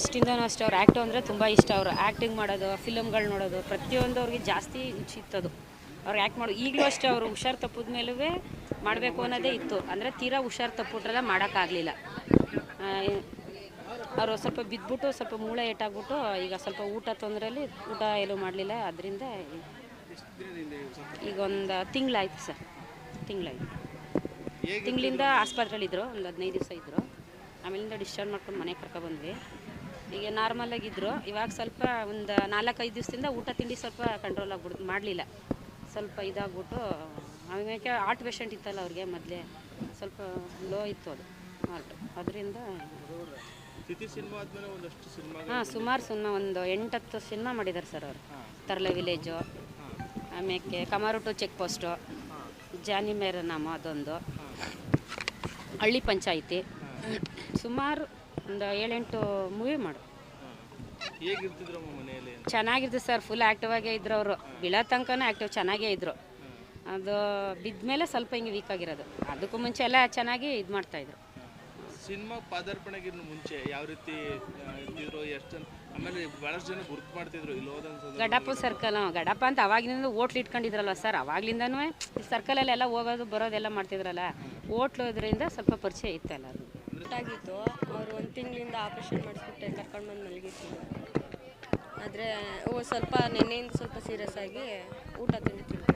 ಫಸ್ಟಿಂದನೂ ಅಷ್ಟೇ ಅವ್ರು ಆ್ಯಕ್ಟು ಅಂದರೆ ತುಂಬ ಇಷ್ಟ. ಅವರು ಆ್ಯಕ್ಟಿಂಗ್ ಮಾಡೋದು ಫಿಲಮ್ಗಳು ನೋಡೋದು ಪ್ರತಿಯೊಂದು ಅವ್ರಿಗೆ ಜಾಸ್ತಿ ಇತ್ತದು ಅವ್ರು ಆ್ಯಕ್ಟ್ ಮಾಡೋದು ಈಗಲೂ ಅಷ್ಟೇ ಅವರು ಹುಷಾರು ತಪ್ಪಿದ ಮೇಲೂ ಮಾಡಬೇಕು ಅನ್ನೋದೇ ಇತ್ತು. ಅಂದರೆ ತೀರಾ ಹುಷಾರು ತಪ್ಪಿಟ್ರೆಲ್ಲ ಮಾಡೋಕ್ಕಾಗಲಿಲ್ಲ. ಅವರು ಸ್ವಲ್ಪ ಬಿದ್ದುಬಿಟ್ಟು ಸ್ವಲ್ಪ ಮೂಳೆ ಏಟಾಗ್ಬಿಟ್ಟು ಈಗ ಸ್ವಲ್ಪ ಊಟ ತೊಂದರೆಯಲ್ಲಿ ಊಟ ಎಲ್ಲೂ ಮಾಡಲಿಲ್ಲ. ಅದರಿಂದ ಈಗ ಒಂದು ತಿಂಗಳಾಯ್ತು ಸರ್. ತಿಂಗಳಾಯ್ತು. ತಿಂಗಳಿಂದ ಆಸ್ಪತ್ರೆಯಲ್ಲಿದ್ದರು ಒಂದು ಹದಿನೈದು ದಿವಸ ಇದ್ದರು ಆಮೇಲಿಂದ ಡಿಸ್ಚಾರ್ಜ್ ಮಾಡ್ಕೊಂಡು ಮನೆಗೆ ಕರ್ಕೊಬಂದ್ವಿ ಈಗ ನಾರ್ಮಲ್ ಆಗಿದ್ರು. ಇವಾಗ ಸ್ವಲ್ಪ ಒಂದು ನಾಲ್ಕೈದು ದಿವಸದಿಂದ ಊಟ ತಿಂಡಿ ಸ್ವಲ್ಪ ಕಂಟ್ರೋಲ್ ಆಗ್ಬಿಡ್ತು ಮಾಡಲಿಲ್ಲ. ಸ್ವಲ್ಪ ಇದಾಗ್ಬಿಟ್ಟು ಆಮೇಲೆ ಆರ್ಟ್ ಪೇಷಂಟ್ ಇತ್ತಲ್ಲ ಅವ್ರಿಗೆ ಮೊದಲೇ. ಸ್ವಲ್ಪ ಲೋ ಇತ್ತು ಅದು ಆರ್ಟ್ ಅದರಿಂದ ಹಾಂ ಸುಮಾರು ಸಿನಿಮಾ ಒಂದು ಎಂಟತ್ತು ಸಿನಿಮಾ ಮಾಡಿದ್ದಾರೆ ಸರ್ ಅವರು. ತರ್ಲೆ ವಿಲೇಜು ಆಮೇಲೆ ಕಮಾರುಟು ಚೆಕ್ ಪೋಸ್ಟು. ಜಾನಿ ಮೇರ ನಾಮ ಅದೊಂದು. ಹಳ್ಳಿ ಪಂಚಾಯಿತಿ. ಸುಮಾರು ಒಂದು ಏಳೆಂಟು ಮೂವಿ ಮಾಡು. ಹೇಗಿರ್ತಿದ್ರಮ್ಮ ಮನೆಯಲ್ಲಿ? ಅಂತ ಚೆನ್ನಾಗಿರ್ತು ಸರ್ ಫುಲ್ ಆ್ಯಕ್ಟಿವ್ ಆಗೇ ಇದ್ರು ಅವರು. ಬೀಳೋ ತನಕನೂ ಆ್ಯಕ್ಟಿವ್ ಚೆನ್ನಾಗೇ ಇದ್ದರು ಅದು ಬಿದ್ದ ಮೇಲೆ ಸ್ವಲ್ಪ ಹಿಂಗೆ ವೀಕ್ ಆಗಿರೋದು. ಅದಕ್ಕೂ ಮುಂಚೆ ಎಲ್ಲ ಚೆನ್ನಾಗಿ ಇದು ಮಾಡ್ತಾಯಿದ್ರು ಸಿನಿಮಾ ಪಾದಾರ್ಪಣೆಗಿನ್ನ ಮುಂಚೆ ಯಾವ ರೀತಿ ಗಡಪ್ಪ ಇರ್ತಿದ್ರು ಎಷ್ಟು ಜನ ಆಮೇಲೆ ಬಹಳಷ್ಟು ಜನ ಗುರ್ತು ಮಾಡ್ತಿದ್ರು ಇಲ್ಲಿ ಹೋದಂತ ಸಂದರ್ಭ ಗಡಪ ಸರ್ಕಲ್ ಗಡಪ್ಪ ಅಂತ ಅವಾಗಿನಿಂದ ಓಟ್ಲು ಇಟ್ಕೊಂಡಿದ್ರಲ್ಲ ಸರ್ ಅವಾಗ್ಲಿಂದನೂ ಸರ್ಕಲಲ್ಲಿ ಎಲ್ಲ ಹೋಗೋದು ಬರೋದೆಲ್ಲ ಮಾಡ್ತಿದ್ರಲ್ಲ? ಓಟ್ಲು ಇದರಿಂದ ಸ್ವಲ್ಪ ಪರಿಚಯ ಇತ್ತಲ್ಲ ಅದು. ಆಗಿತ್ತು ಅವರು ಒಂದು ತಿಂಗಳಿಂದ ಆಪ್ರೇಷನ್ ಮಾಡಿಸ್ಬಿಟ್ಟೆ, ಕರ್ಕೊಂಡು ಬಂದು ಮಲಗಿದ್ರು. ಆದರೆ, ಓ, ಸ್ವಲ್ಪ ನಿನ್ನೆಯಿಂದ ಸ್ವಲ್ಪ ಸೀರಿಯಸ್ ಆಗಿ ಊಟ ತಿಂಡಿ ಸಿನಿಮಾದಲ್ಲಿ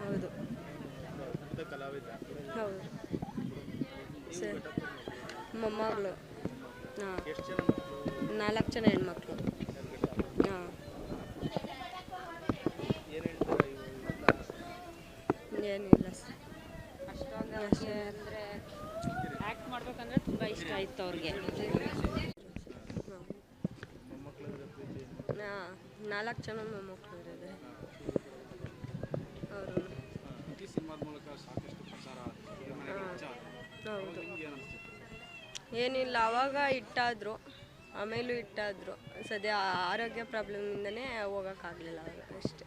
ಹೌದು. ಹೌದು. ಸರ್. ಮೊಮ್ಮಗಳು. ಹಾಂ. ನಾಲ್ಕು ಜನ ಹೆಣ್ಮಕ್ಳು ಹಾಂ ಏನು ಹೇಳ್ತಾರೆ ಇವೆಲ್ಲ ಏನಿಲ್ಲ ಸರ್ ಅಷ್ಟೊಂದು ಅಂದರೆ ಆ್ಯಕ್ಟ್ ಮಾಡ್ಬೇಕಂದ್ರೆ ತುಂಬ ಇಷ್ಟ ಇತ್ತು ಅವ್ರಿಗೆ ನಾಲ್ಕು ಜನ ಮೊಮ್ಮಕ್ಕಳು ಇರೋದು ಅವರು ಹೌದು. ಏನಿಲ್ಲ ಅವಾಗ ಇಟ್ಟಾದ್ರು ಆಮೇಲೂ ಇಟ್ಟಾದ್ರು ಸದ್ಯ ಆರೋಗ್ಯ ಪ್ರಾಬ್ಲಮಿಂದನೇ ಹೋಗೋಕ್ಕಾಗಲಿಲ್ಲ ಅವಾಗ ಅಷ್ಟೇ